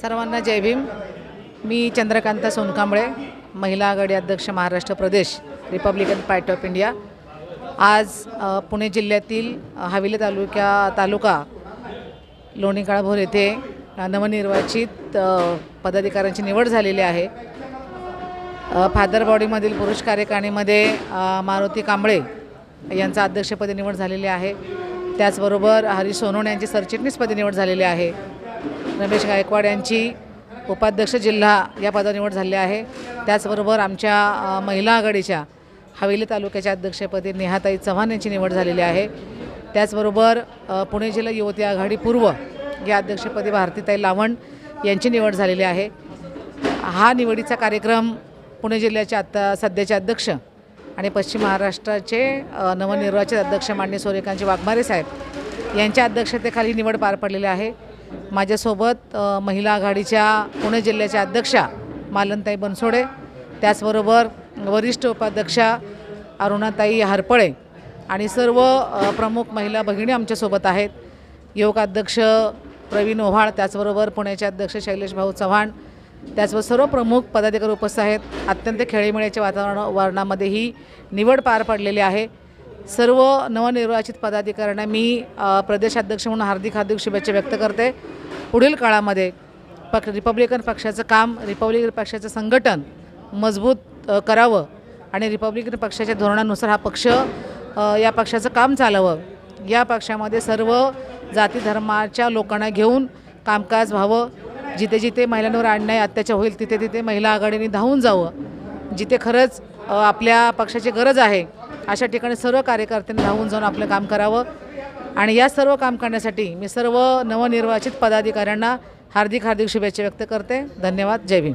सर्वांना जय भीम. मी चंद्रकांत सोनकांबळे महिला आघाडी अध्यक्ष महाराष्ट्र प्रदेश रिपब्लिकन पार्टी ऑफ इंडिया. आज पुणे जिल्ह्यातील हवेली तालुक्या तालुका लोणी काळभोर येथे नवनिर्वाचित पदाधिकाऱ्यांची निवड झालेली आहे. फादर बॉडीमधील पुरुष कार्यकारिणीमध्ये मारुती कांबळे यांचा अध्यक्षपदी निवड झालेली आहे. त्याचबरोबर हरी सोनवणे यांची सरचिटणीसपदी निवड झालेली आहे. रमेश गायकवाड यांची उपाध्यक्ष जिल्हा या पदा निवड झाली आहे. त्याचबरोबर आमच्या महिला आघाडीच्या हवेली तालुक्याच्या अध्यक्षपदी नेहाताई चव्हाण यांची निवड झालेली आहे. त्याचबरोबर पुणे जिल्हा युवती आघाडी पूर्व या अध्यक्षपदी भारतीताई लावण यांची निवड झालेली आहे. हा निवडीचा कार्यक्रम पुणे जिल्ह्याचे आत्ता सध्याचे अध्यक्ष आणि पश्चिम महाराष्ट्राचे नवनिर्वाचित अध्यक्ष मान्य सूर्यकांतजी वाघमारे साहेब यांच्या अध्यक्षतेखाली निवड पार पडलेली आहे. माझ्यासोबत महिला आघाडीच्या पुणे जिल्ह्याच्या अध्यक्षा मालनताई बनसोडे त्याचबरोबर वरिष्ठ उपाध्यक्षा अरुणाताई हरपळे आणि सर्व प्रमुख महिला भगिनी आमच्यासोबत आहेत. युवकाध्यक्ष प्रवीण ओव्हाळ त्याचबरोबर पुण्याचे अध्यक्ष शैलेश भाऊ चव्हाण त्याचबरोबर सर्व प्रमुख पदाधिकारी उपस्थित आहेत. अत्यंत खेळीमेळीच्या वातावरण वातावरणामध्ये ही निवड पार पडलेली आहे. सर्व नवनिर्वाचित पदाधिकाऱ्यांना मी प्रदेशाध्यक्ष म्हणून हार्दिक हार्दिक शुभेच्छा व्यक्त करते. पुढील काळामध्ये पक्ष रिपब्लिकन पक्षाचं काम रिपब्लिकन पक्षाचं संघटन मजबूत करावं आणि रिपब्लिकन पक्षाच्या धोरणानुसार हा पक्ष या पक्षाचं काम चालावं. या पक्षामध्ये सर्व जाती धर्माच्या लोकांना घेऊन कामकाज व्हावं. जिथे जिथे महिलांवर अन्याय अत्याचार होईल तिथे तिथे महिला आघाडीने धावून जावं. जिथे खरंच आपल्या पक्षाची गरज आहे अशा ठिकाणी सर्व कार्यकर्त्यांनी धावून जाऊन आपलं काम करावं. आणि या सर्व काम करण्यासाठी मी सर्व नवनिर्वाचित पदाधिकाऱ्यांना हार्दिक हार्दिक शुभेच्छा व्यक्त करते. धन्यवाद. जय भीम.